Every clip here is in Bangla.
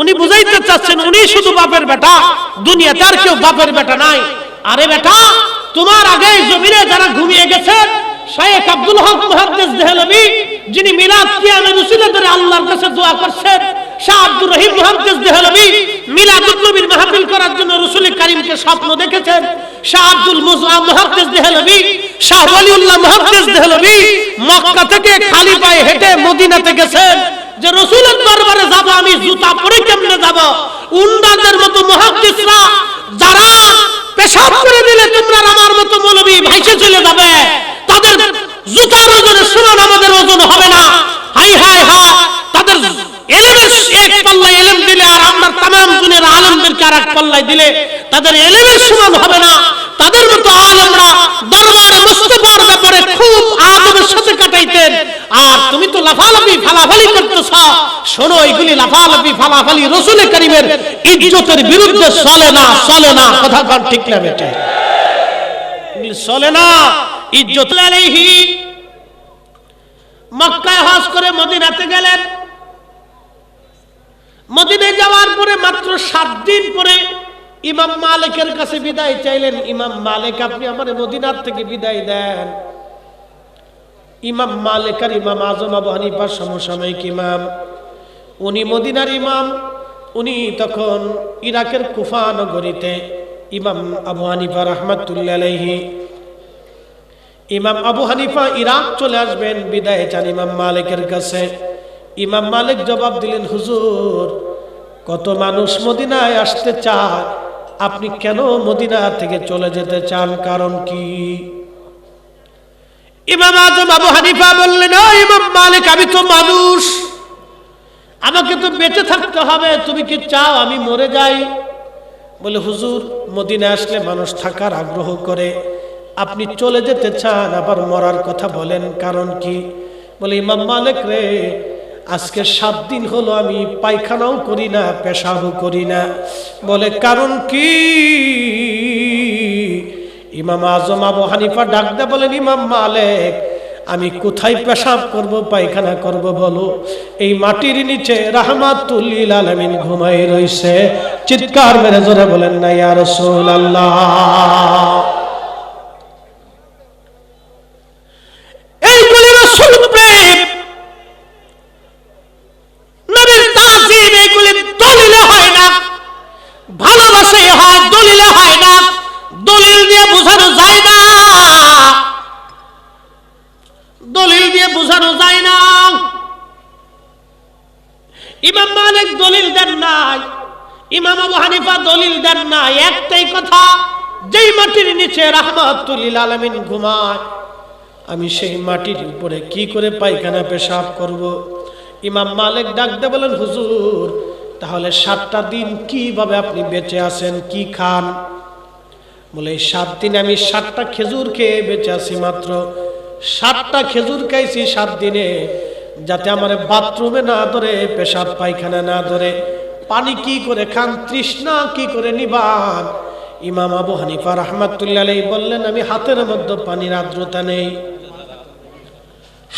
উনি বুঝাইতে চাচ্ছেন, উনি শুধু বাপের বেটা। দুনিয়াতে আর কেউ বাপের বেটা নাই। আরে বেটা, তোমার আগে জমিনে যারা ঘুমিয়ে শায়েখ আব্দুল হক মুহাদ্দিস দেহলভি যিনি মিলাদ কিয়ামের উসিলা ধরে আল্লাহর কাছে দোয়া করছেন, শাহ আব্দুর রহিম মুহাদ্দিস দেহলভি নবীর মাহফিল করার জন্য রাসূল কারীমকে স্বপ্ন দেখেছেন। শাহ আব্দুল মুজা মুহাদ্দিস দেহলভি শাহ ওয়ালিউল্লাহ মুহাদ্দিস দেহলভি মক্কা থেকে খালি পায়ে হেঁটে মদিনাতে গেছেন। যে রসুলের দরবারে যাব আমি, জুতা পরে কেমনে যাব? উন্ডাদের মতো মুহাদ্দিসরা যারা পেশাব করে দিলে তোমরা আমার মতো মৌলবী ভাইসে চলে যাবে। তাদের জুতার ওজনের সমান আমাদের ওজন হবে না। হাই হাই হা তাদের এলেমের এক পাল্লায় এলেম দিলে আর আমরা তামাম দুনিয়ার আলমদেরকে আর এক পাল্লায় দিলে তাদের এলেমের সমান হবে না। তাদের মতো আলমরা দরবারে মুস্তফার ব্যাপারে খুব আদবের সাথে কাটাইতেন। আর তুমি তো লাফালাফি, ফালাফালি করতেছ। শোনো, এগুলি লাফালাফি, ফালাফালি রসুল করিমের ইজ্জতের বিরুদ্ধে চলে না চলে না। কথা কর ঠিক না বেটে? চলে না। ইজ্জত মক্কায় করে মদিনাতে গেলেন। মদিনায় যাওয়ার পরে মাত্র সাত দিন পরে ইমাম মালিকের কাছে বিদায় চাইলেন। ইমাম মালিক, আপনি আমার মদিনার থেকে বিদায় দেন। ইমাম মালিক আর ইমাম আজম আবু হানিফার সমসাময়িক ইমাম। উনি মদিনার ইমাম, উনি তখন ইরাকের কুফা নগরীতে ইমাম আবু হানিফা রহমতুল্লাহ ইমাম আবু হানিফা ইরাক চলে আসবেন, বিদায় চান ইমাম মালিকের কাছে। ইমাম মালিক জবাব দিলেন, হুজুর, কত মানুষ মদিনায় আসতে চায়, আপনি কেন মদিনা থেকে চলে যেতে চান, কারণ কি? ইমাম আজম আবু হানিফা বললেন "ও ইমাম মালিক, আমি তো মানুষ। আমাকে তো বেঁচে থাকতে হবে। তুমি কি চাও আমি মরে যাই? বলে, হুজুর মদিনা আসলে মানুষ থাকার আগ্রহ করে। আপনি চলে যেতে চান, আবার মরার কথা বলেন, কারণ কি? বলে, ইমাম মালিক রে, আজকে সাত দিন হলো আমি পায়খানাও করি না, পেশাবও করি না। বলে, কারণ কি? ইমাম আজম আবু হানিফা ডাকতে বলেন, ইমাম মালেক, আমি কোথায় পেশাব করব, পায়খানা করব বলো। এই মাটির নিচে রাহমাতুল্লিল আলামিন ঘুমাই রইছে। চিৎকার মেরে জোরে বলেন, না, ইয়া রাসূলুল্লাহ। ইমাম আবু হানিফা দলিল দেন নাই একটাই কথা, যেই মাটির নিচে রাহমাতুল্লিল আলামিন ঘুমায়, আমি সেই মাটির উপরে কি করে পায়খানা পেশাব করব? ইমাম মালিক ডাকতে বলেন, হুজুর, তাহলে সাতটা দিন কীভাবে আপনি বেঁচে আছেন, কি খান? বলে, এই সাত দিন আমি সাতটা খেজুর খেয়ে বেঁচে আছি মাত্র। সাতটা খেজুর খাইছি সাত দিনে, যাতে আমার বাথরুমে না ধরে, পেশাব পায়খানা না ধরে। পানি কি করে খান, তৃষ্ণা কি করে নিবান? ইমাম আবু হানিফা রহমাতুল্লাহ আলাইহি বললেন, আমি হাতের মধ্যে পানির আর্দ্রতা নেই।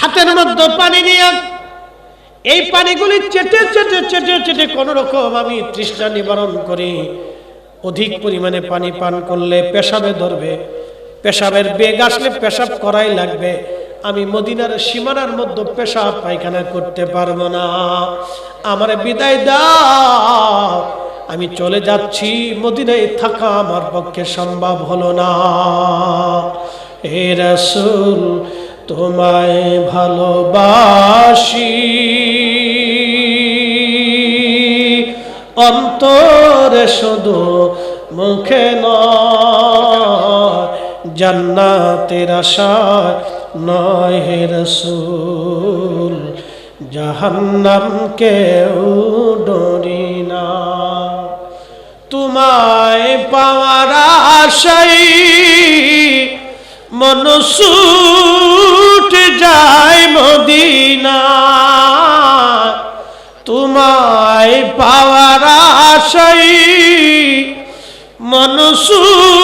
হাতের মধ্যে পানি নিয়ে এই পানিগুলি চেটে চেটে চেটে চেটে কোন রকম আমি তৃষ্ণা নিবারণ করি। অধিক পরিমাণে পানি পান করলে পেশাবে ধরবে, পেশাবের বেগ আসলে পেশাব করাই লাগবে। আমি মদিনার সীমানার মধ্যে পেশা পায়খানা করতে পারব না। আমার বিদায় দাও। আমি চলে যাচ্ছি, মদিনায় থাকা আমার পক্ষে সম্ভব হলো না। হে তোমায় ভালোবাসি। অন্তরে শুধু মুখে নয়, জান্নাতের আশায় নয় হে রসুল, জাহান্নাম ডরি না। তোমায় পাওয়ার আশাই মনসুট যায় মদিনা। তোমায় পাওয়ার আশাই মনসুট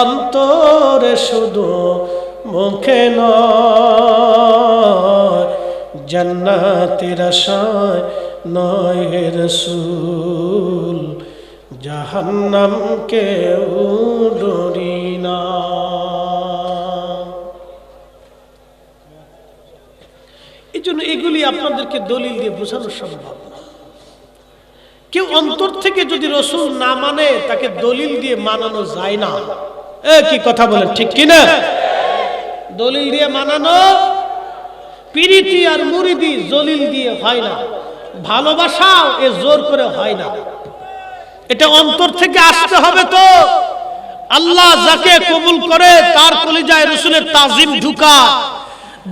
অন্তরে শুধু মুখে নয়, জান্নাতের আশায় নয় জাহান্নাম কেউ ডরি না। এই জন্য এগুলি আপনাদেরকে দলিল দিয়ে বোঝানো সম্ভব না। কেউ অন্তর থেকে যদি রসুল না মানে তাকে দলিল দিয়ে মানানো যায় না। কি কথা বলেন, ঠিক কি না দলিল দিয়ে মানানো, পিরিতি আর মুরিদি দলিল দিয়ে হয় না। ভালোবাসাও এ জোর করে হয় না। এটা অন্তর থেকে আসতে হবে তো। আল্লাহ যাকে কবুল করে, তার কলিজায় রসুলের তাজিম ঢুকা।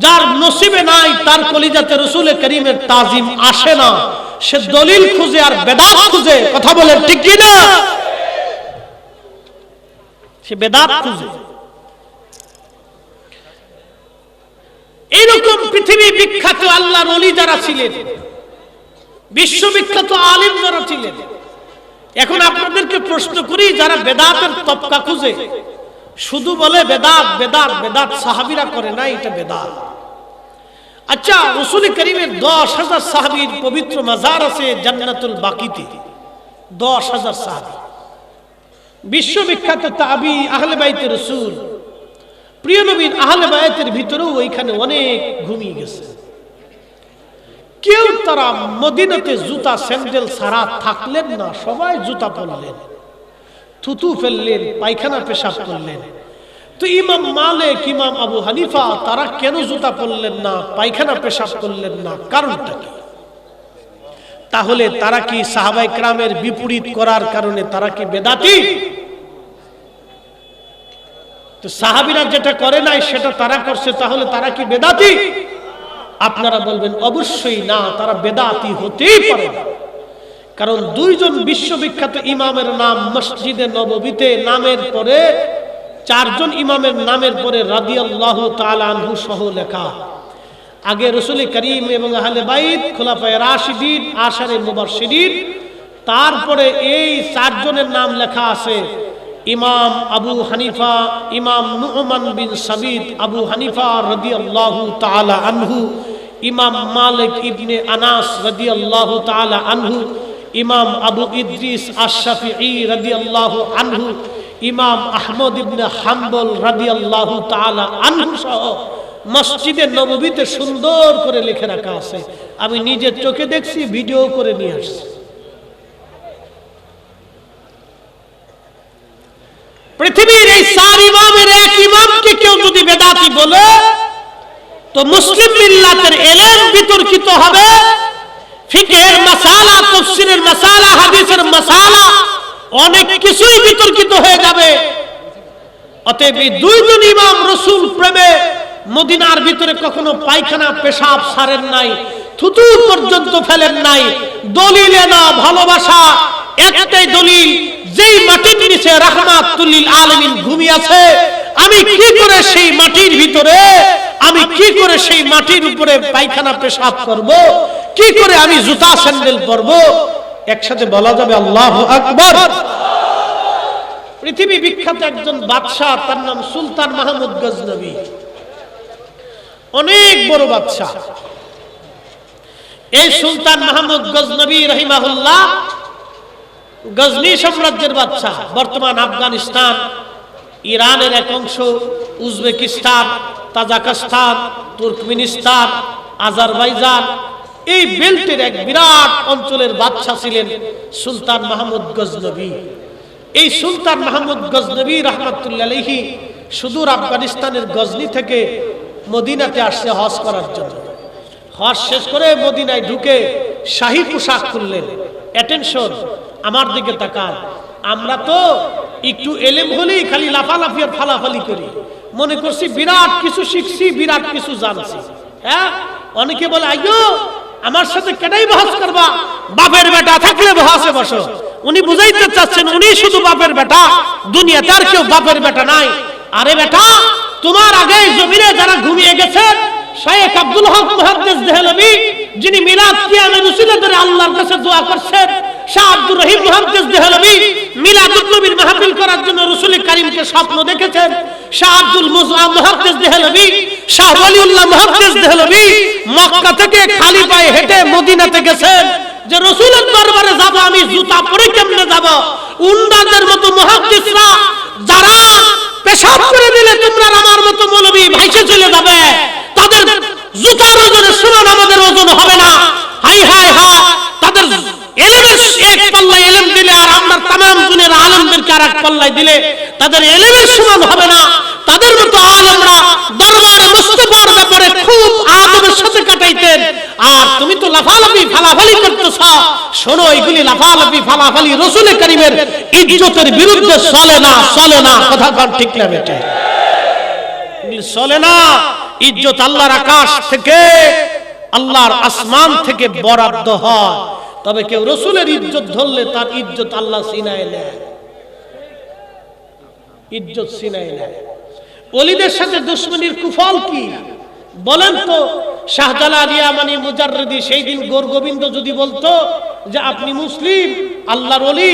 যার নসিবে নাই, তার কলিজাতে রসুলের করিমের তাজিম আসে না। সে দলিল খুঁজে আর বেদাত খুঁজে, কথা বলে ঠিক কি না সে বেদাত খুঁজে। এইরকম পৃথিবী বিখ্যাত আল্লাহর অলি যারা ছিলেন, বিশ্ববিখ্যাত আলিম যারা ছিলেন। এখন আপনাদেরকে প্রশ্ন করি, যারা বেদাতের তপকা খুঁজে, শুধু বলে বেদাত বেদাত বেদাত সাহাবিরা করে না, এটা বেদাত। আচ্ছা রসুল করিমের দশ হাজার সাহাবির পবিত্র মাজার আছে জান্নাতুল বাকিতে। দশ হাজার সাহাবি। বিশ্ববিখ্যাত তাবি আহলে বাইতে রসুল। প্রিয় নবীন আহলে বায়াতের ভিতরেও ওইখানে অনেক ঘুমিয়ে গেছে। কেউ তারা মদিনাতে জুতা, স্যান্ডেল ছাড়া থাকলেন না, সবাই জুতা পরলেন। থুতু ফেললেন, পায়খানা পেশাব করলেন। তো ইমাম মালিক, ইমাম আবু হানিফা, তারা কেন জুতা পরলেন না, পায়খানা পেশাব করলেন না, কারণটা কি? তাহলে তারা কি সাহাবাই ক্রামের বিপরীত করার কারণে তারা কি বেদাতি? তো সাহাবিরা যেটা করে নাই, সেটা তারা করছে, তাহলে তারা কি বেদাতি? আপনারা বলবেন, অবশ্যই না, তারা বেদাতি হতেই পারে না। কারণ দুইজন বিশ্ববিখ্যাত ইমামের নাম মসজিদে নববীতে নামের পরে, চারজন ইমামের নামের পরে রাদিয়াল্লাহ তালানহু সহ লেখা। আগে রসুল করিম এবং আহলে বাইত, খোলাফায় রাশিদিন, আশারে মুবারশিদিন, তারপরে এই চারজনের নাম লেখা আছে। ইমাম আবু হানিফা, ইমাম নুহমান বিন সাবিদ আবু হানিফা রদি আল্লাহ তাআলা আনহু, ইমাম মালিক ইবনে আনাস রাদিয়াল্লাহু তাআলা আনহু, ইমাম আবু ইদ্রিস আশ-শাফিঈ রাদিয়াল্লাহু আনহু, ইমাম আহমদ ইবনে হাম্বল রাদিয়াল্লাহু তালা আনহু সহ মসজিদে নববীতে সুন্দর করে লিখে রাখা আছে। আমি নিজের চোখে দেখছি, ভিডিও করে নিয়ে আসছি। পৃথিবীর এই চার ইমামের এক ইমামকে কেউ যদি বেদাতি বলে, তো মুসলিম মিল্লাতের এলেম বিতর্কিত হবে। ফিকের মাসালা, তফসিরের মাসালা, হাদিসের মাসালা, অনেক কিছুই বিতর্কিত হয়ে যাবে। অতএব দুইজন ইমাম রসুল প্রেমে মদিনার ভিতরে কখনো পায়খানা, পেশাব সারেন নাই, থুতু পর্যন্ত ফেলেন নাই। দলিলে না, ভালোবাসা, একটাই দলিল, যেই মাটির নিচে রাহমাতুল্লিল আলমিন ঘুমিয়েছে আমি কি করে সেই মাটির ভিতরে, আমি কি করে সেই মাটির উপরে পায়খানা, পেশাব করব? কি করে আমি জুতা স্যান্ডেল পরব? একসাথে বলা যাবে আল্লাহ আকবর। পৃথিবী বিখ্যাত একজন বাদশাহ, তার নাম সুলতান মাহমুদ গজনবী। অনেক বড় বাদশাহ। এই সুলতান মাহমুদ গজনবী রহিমাহুল্লাহ গজনী সাম্রাজ্যের বাদশাহ, বর্তমান আফগানিস্তান, ইরানের এক অংশ, উজবেকিস্তান, তাজাকিস্তান, তুর্কমিনিস্তান, আজারবাইজান, এই বেল্টের এক বিরাট অঞ্চলের বাদশাহ ছিলেন সুলতান মাহমুদ গজনবী। এই সুলতান মাহমুদ গজনবী রহমতুল্লাহি সুদূর আফগানিস্তানের গজনি থেকে মদিনাতে আসছে হজ করার জন্য। হজ শেষ করে মদিনায় ঢুকে শাহী পোশাক খুললেন। অ্যাটেনশন আমার দিকে তাকান। আমরা তো একটু এলেম হলেই খালি লাফালাফি আর ফালাফালি করি। মনে করছি বিরাট কিছু শিখছি, বিরাট কিছু জানছি। হ্যাঁ? অনেকে বলে, আইয়ো, আমার সাথে কেটাই বহাস করবা? বাপের বেটা থাকলে বহাসে বসো। উনি বুঝাইতে চাচ্ছেন, উনি শুধু বাপের বেটা, দুনিয়াতে আর কেউ বাপের বেটা নাই। আরে বেটা তোমার আগে জমিনে যারা ঘুমিয়ে গেছেন শায়েখ আব্দুল হক মুহাদ্দিস দেহলভী যিনি মিলাদ কিয়ামের উসিলা ধরে আল্লাহর কাছে দোয়া করছেন, শাহ আব্দুর রহিম মুহাদ্দিস দেহলভী মিলাদুন নবীর মাহফিল করার জন্য রাসূল কারীমকে স্বপ্ন দেখেছেন। শাহ আব্দুল মুজা মুহাদ্দিস দেহলভী শাহ ওয়ালিউল্লাহ মুহাদ্দিস দেহলভী মক্কা থেকে খালি পায়ে হেঁটে মদিনাতে গেছেন যে রসুলের দরবারে যাব আমি, জুতা পরে কেমনে যাব? উন্ডাদের মতো মুহাদ্দিসরা যারা পেশাব করে দিলে তোমরা আমার মতো মৌলবী ভাইসে চলে যাবে। তাদের জুতার ওজনের সমান আমাদের ওজন হবে না। হাই হাই হা তাদের দিলে আর আমরা তামাম দুনিয়ার আলমদেরকে আর এক পাল্লায় দিলে তাদের এলেমের সমান হবে না। কাটাইতেন আর তুমি তো লাফালাফি, ফালাফালি করতেছ। শোনো, এগুলি লাফালাফি, ফালাফালি রসুল করিমের ইজ্জতের বিরুদ্ধে চলে না চলে না। কথা ঠিক না বেটে? চলে না। ইজ্জত আল্লাহর আকাশ থেকে, আল্লাহর আসমান থেকে বরাদ্দ হয়। তবে কেউ রসুলের ইজ্জত ধরলে তার ইজ্জত আল্লাহ সিনায় নেয়। ইজ্জত সিনায় নেয়। অলিদের সাথে দুশ্মনীর কুফল কি? বলেন তো, শাহজালাল ইয়ামানি মুজাররদি সেই দিন যদি বলতো যে আপনি মুসলিম, আল্লাহর অলি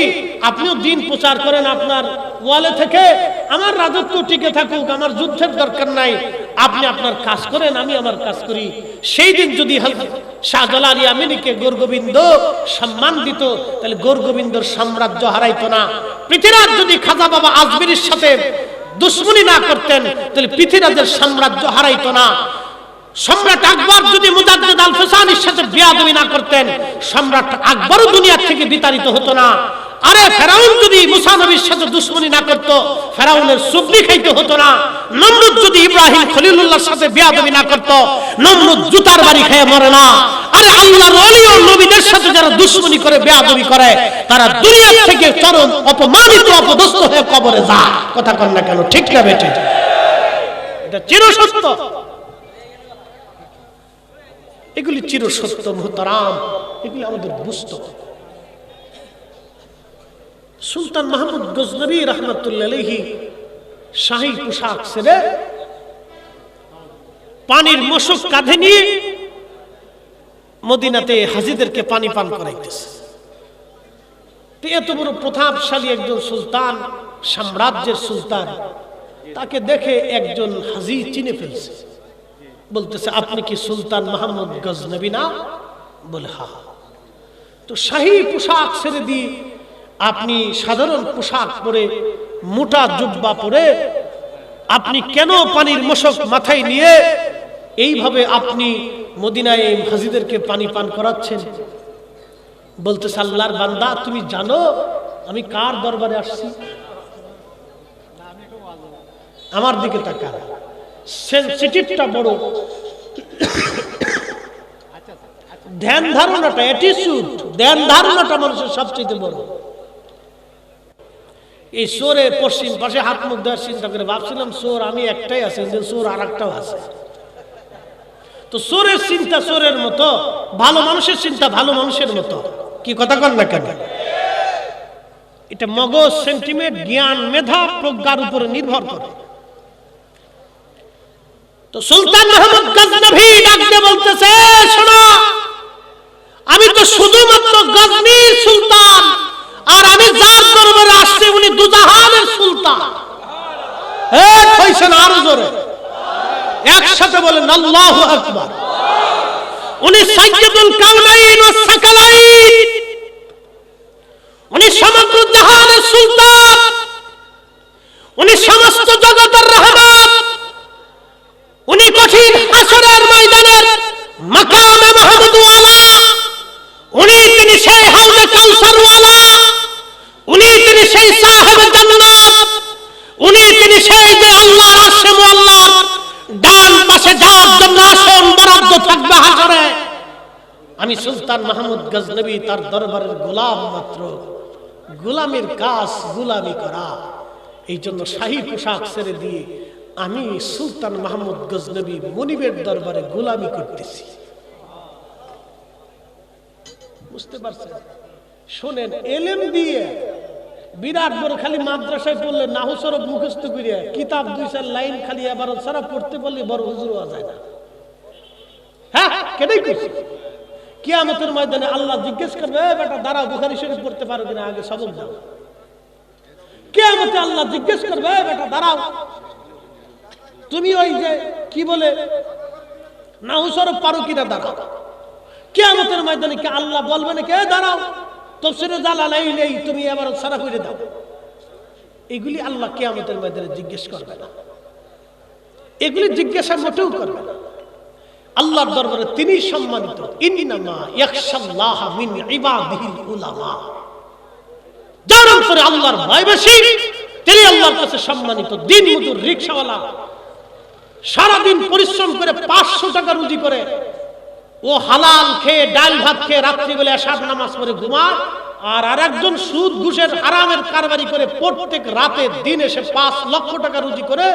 আপনিও দিন প্রচার করেন আপনার ওয়ালে থেকে, আমার রাজত্ব টিকে থাকুক, আমার যুদ্ধের দরকার নাই, আপনি আপনার কাজ করেন, আমি আমার কাজ করি। সেই দিন যদি হযরত শাহজালাল ইয়ামানিকে গোর গোবিন্দ সম্মান দিত, তাহলে গোর গোবিন্দর সাম্রাজ্য হারাইতো না। পৃথিবীরাজ যদি খাজা বাবা আজমিরের সাথে দুশ্মনী না করতেন, তাহলে পৃথিবীরাজের সাম্রাজ্য হারাইতো না। সম্রাট আকবর যদি মুজাদ্দিদ আল ফিসানির সাথে বিয়াদবি না করতেন, সম্রাট আকবরও দুনিয়া থেকে বিতাড়িত হতো না। আরে ফেরাউন যদি মুসা নবীর সাথে দুশ্মনী না করত, ফেরাউনের সুবনি খাইতে হতো না। নমরুদ যদি ইব্রাহিম খলিলুল্লাহর সাথে বিয়াদবি না করত, নমরুদ জুতার বাড়ি খেয়ে মরে না। আরে আল্লাহর ওলি ও নবীদের সাথে যারা দুশ্মনী করে, বেয়াদবি করে, তারা দুনিয়া থেকে চরম অপমানিত, অপদস্থ হয়ে কবরে যায়। কথা কন না কেন, ঠিক না বেটে এটা চিরসত্য। এগুলি চিরসত্য মুহতারাম এগুলি আমাদের বুঝতে। সুলতান মাহমুদ গজনবী রহমতুল্লাহি শাহী পোশাক ছেড়ে পানির মশক কাঁধে নিয়ে মদিনাতে হাজিদেরকে পানি পান করাইতেছে এত বড় প্রতাপশালী একজন সুলতান, সাম্রাজ্যের সুলতান, তাকে দেখে একজন হাজি চিনে ফেলছে বলতেছে, আপনি কি সুলতান মাহমুদ গজনবী না? বলে, হা তো শাহী পোশাক ছেড়ে দিয়ে আপনি সাধারণ পোশাক পরে মোটা জুব্বা পরে আপনি কেন পানির মশক মাথায় নিয়ে এইভাবে আপনি মদিনায় হাজিদেরকে পানি পান করাচ্ছেন? বলতেছে, আল্লাহর বান্দা, তুমি জানো আমি কার দরবারে আসছি? আমার দিকে তাকা সেন্সিটিভটা বড়। ধ্যান ধারণাটা অ্যাটিটিউড ধ্যান ধারণাটা মানুষের সবচেয়ে বড়। এই সোরে পশ্চিম পাশে হাত মুখ দেওয়ার চিন্তা করে ভাবছিলাম, সোর আমি একটাই আছে, কিন্তু সোর আর একটাও আছে। তো সোরের চিন্তা সোরের মতো, ভালো মানুষের চিন্তা ভালো মানুষের মতো। কি কথা কর না কেন? এটা মগজ সেন্টিমেন্ট জ্ঞান, মেধা, প্রজ্ঞার উপরে নির্ভর করে। তো সুলতান মোহাম্মদ গজনভি ডাকতে বলতেছে, শোনো, আমি তো শুধুমাত্র গজনির সুলতান, আর আমি যার দরবারে আসছি উনি দুজাহানের সুলতান। এক হইছেন আরও জোরে। একসাথে বলেন, আল্লাহু আকবার। উনি সাইয়্যিদুল কাউনাইন ওয়াস সাকালাইন গজনবী তার দরবারের গোলাম মাত্র। গোলামের কাজ গোলামি করা। এই জন্য শাহী পোশাক ছেড়ে দিয়ে আমি সুলতান মাহমুদ গজনবী মনিবের দরবারে গোলামি করতেছি। বুঝতে পারছেন? শোনেন, এলেম দিয়ে বিরাট বড় খালি মাদ্রাসায় পড়লে নাহু সরব মুখস্থ করিয়া কিতাব দুই চার লাইন খালি এবার সারা পড়তে পারলে বড় হুজুর হওয়া যায় না। হ্যাঁ কেটাই করছি কিয়ামতের ময়দানে আল্লাহ জিজ্ঞেস করবে বেটা, দাঁড়াও, বুখারি শরীফ পড়তে পারো কিনা? আগে সবক দাও। কিয়ামতে আল্লাহ জিজ্ঞেস করবে বেটা, দাঁড়াও। তুমি ওই যে, কি বলে, নাহু সরব পারো কিনা? দাঁড়াও। কিয়ামতের ময়দানে কি আল্লাহ বলবে না কে দাঁড়াও, তফসিরে জালালাই নেই তুমি এবার সারা করে দাও। এগুলি আল্লাহ কিয়ামতের ময়দানে জিজ্ঞেস করবে না। এগুলি জিজ্ঞাসা মোটেও করবে না। আল্লাহর দরবারে তিনি সম্মানিত। মিন সারাদিন পরিশ্রম করে পাঁচশো টাকা করে, ও হালাল খেয়ে, ডাল ভাত খেয়ে নামাজ আর সুদ, ঘুষের হারামের কারবারি করে প্রত্যেক রাতে দিন এসে পাঁচ লক্ষ টাকা রুজি করে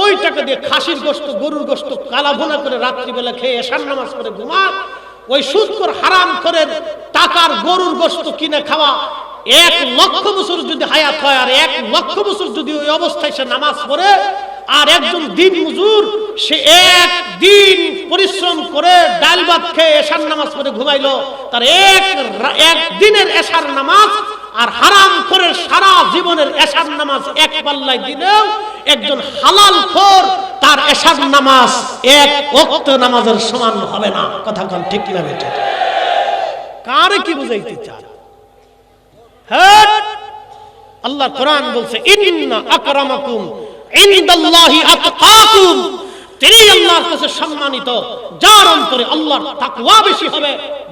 ওই টাকা দিয়ে খাসির গোস্ত, গরুর গোস্ত কালা ভুনা করে রাত্রিবেলা খেয়ে এসার নামাজ পড়ে ঘুমা ওই সুদকর হারাম করে টাকার গরুর গোস্ত কিনে খাওয়া। এক লক্ষ বছর যদি হায়াত হয় আর এক লক্ষ বছর যদি ওই অবস্থায় সে নামাজ পড়ে, আর একজন দিন মজুর, সে এক দিন পরিশ্রম করে ডাল ভাত খেয়ে এশার নামাজ পড়ে ঘুমাইলো। তার এক এক দিনের এশার নামাজ আর হারাম করে সারা জীবনের এশার নামাজ এক পাল্লায় দিলেও একজন হালাল খোর তার এশার নামাজ এক ওক্ত নামাজের সমান হবে না। কথা কন ঠিক না বেটে? কারে কি বুঝাইতে চায় হ্যাঁ আল্লাহ কোরআন বলছে, ইন্না আকরামাকুম ইনদাল্লাহি আতকাকুম। তিনি আল্লাহর কাছে সম্মানিত। যার অন্তরে আল্লাহর তাকওয়া বেশি হবে,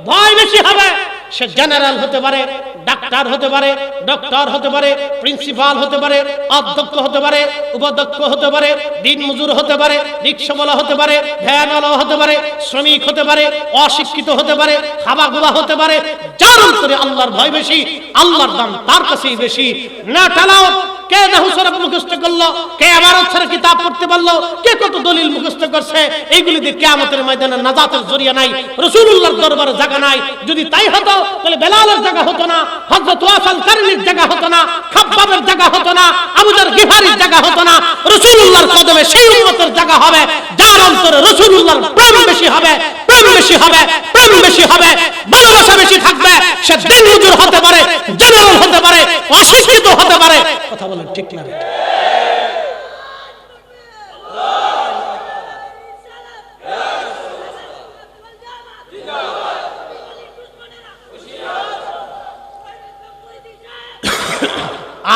ভয় বেশি হবে। সে জেনারেল হতে পারে ডাক্তার হতে পারে ডক্টর হতে পারে প্রিন্সিপাল হতে পারে অধ্যক্ষ হতে পারে উপাধ্যক্ষ হতে পারে দিন মজুর হতে পারে রিক্সাওয়ালা হতে পারে ভ্যানওয়ালা হতে পারে শ্রমিক হতে পারে অশিক্ষিত হতে পারে খাবাগুলা হতে পারে যার অন্তরে আল্লাহর ভয় বেশি আল্লাহর দাম তার কাছেই বেশি না টালাও কে নাহু সরব মুখস্থ করল কে আমারত ছাড়া কিতাব পড়তে পারল কে কত দলিল মুখস্থ করছে এইগুলি দিয়ে কিয়ামতের ময়দানে নাজাতের জরিয়া নাই রাসূলুল্লাহর দরবারে জায়গা নাই যদি তাই হতো তাহলে বেলালের জায়গা হতো না, হযরত ওয়াসাল কারনির জায়গা হতো না, খাব্বাবের জায়গা হতো না আবুজার গিফারির জায়গা হতো না, রাসূলুল্লাহর কদমে সেই উম্মতের জায়গা হবে, যার অন্তরে রাসূলুল্লাহর প্রেম বেশি হবে, প্রেম বেশি হবে, প্রেম বেশি হবে, ভালোবাসা বেশি থাকবে, সে দিন মজুর হতে পারে জেনারেল হতে পারে, অশিক্ষিত হতে পারে। কথা বলেন ঠিক না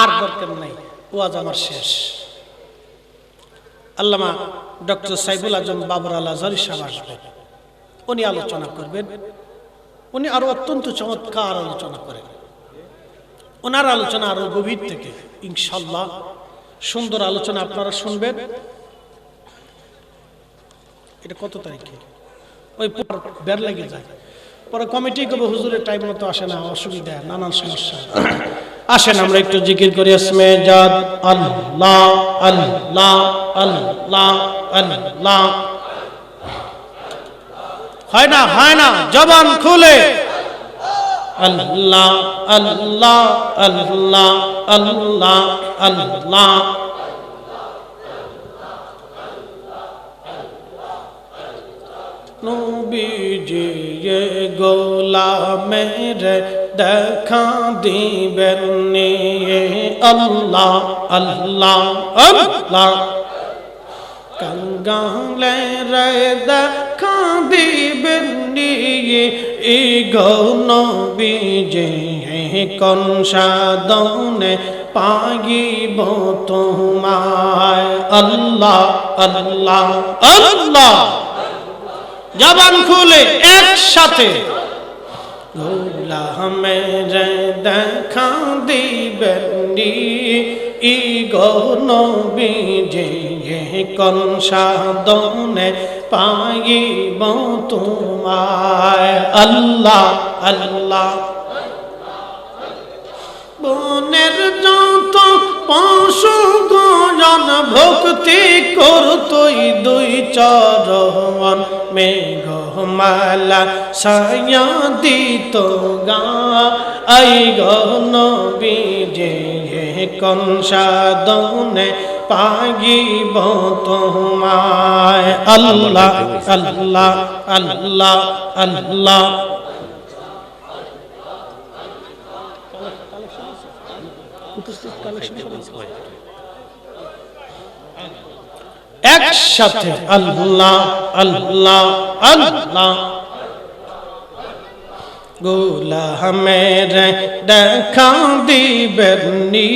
আর দরকার নাই, ওয়াজ আমার শেষ। আল্লামা ডক্টর সাইফুল আজম বাবর আল আজহারি সাহেব আসবেন উনি আলোচনা করবেন। উনি আরও অত্যন্ত চমৎকার আলোচনা করেন। ওনার আলোচনা আরও গভীর থেকে ইনশাল্লাহ সুন্দর আলোচনা আপনারা শুনবেন। এটা কত তারিখে? ওই বের লেগে যায়। পরে কমিটি করবে হুজুরের টাইম মতো আসে না, অসুবিধা, নানান সমস্যা। আসেন, আমরা একটু জিকির করি, ইসমে জাদ, আল্লাহ আল্লাহ আল্লাহ আল্লাহ। হয় না হয় না, জবান খুলে। আল্লাহ আল্লাহ আল্লাহ আল্লাহ আল্লাহ। নবীজি ये গোলামের দেখা দিবেন আল্লাহ আল্লাহ আল্লাহ কঙ্গালে রে দেখা দিবেন ই গৌনবীজি কোন সাদনে পাগিব তোমায় আল্লাহ আল্লাহ আল্লাহ জবান খুলে একসাথে গোলামের দেখা দিবেনি ই গৌনবী যে কোন সাদনে পাইব তোমায়? আল্লাহ আল্লাহ। বনের যত পশু গণ জন ভক্তি করতই দুই চরণ মেঘমালা সায়া দিত গা। আই গন বিজে কন সাদনে পাগিব তোমায়? আল্লাহ আল্লাহ আল্লাহ আল্লাহ। একসাথে আল্লাহ আল্লাহ আল্লাহ। গোলামের দেখা দিবেননি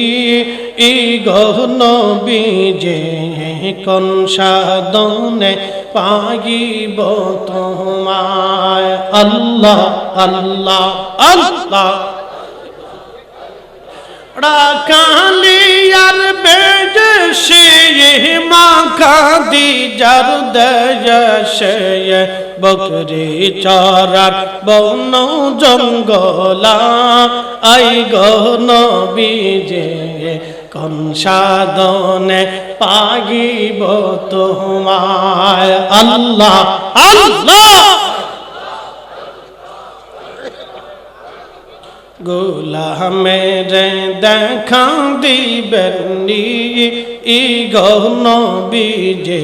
ই গহন বীজে কোন সাদনে পাগিব তোমায়। আল্লাহ আল্লাহ আল্লাহ। রাকালিয়ার বেজ সে মাখা দি যার দয়সে বকরি চরার বন জঙ্গলা। আই গন বিজে কন সাধনে পাগিব তোমায়। আল্লাহ আল্লাহ! গোলামের দেখা দিবেননি ই গহন বিজে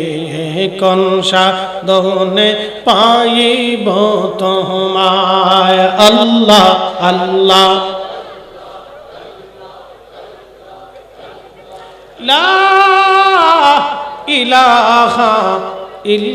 কনসা দনে পাইব তোমায়। আল্লাহ আল্লাহ। লা ইলাহা ইল্লা